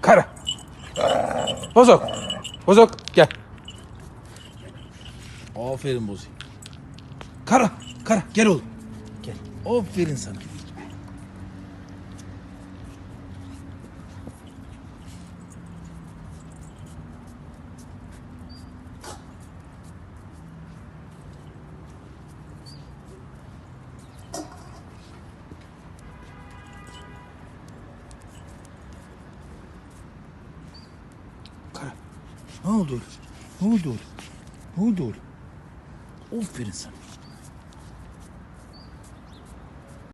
Kara. Bozok. Bozok gel. Aferin Bozi. Kara. Kara gel oğlum. Gel. Aferin sana. Kara. Ne oldu oğlum? Ne oldu oğlum? Ne oldu oğlum? Aferin sana.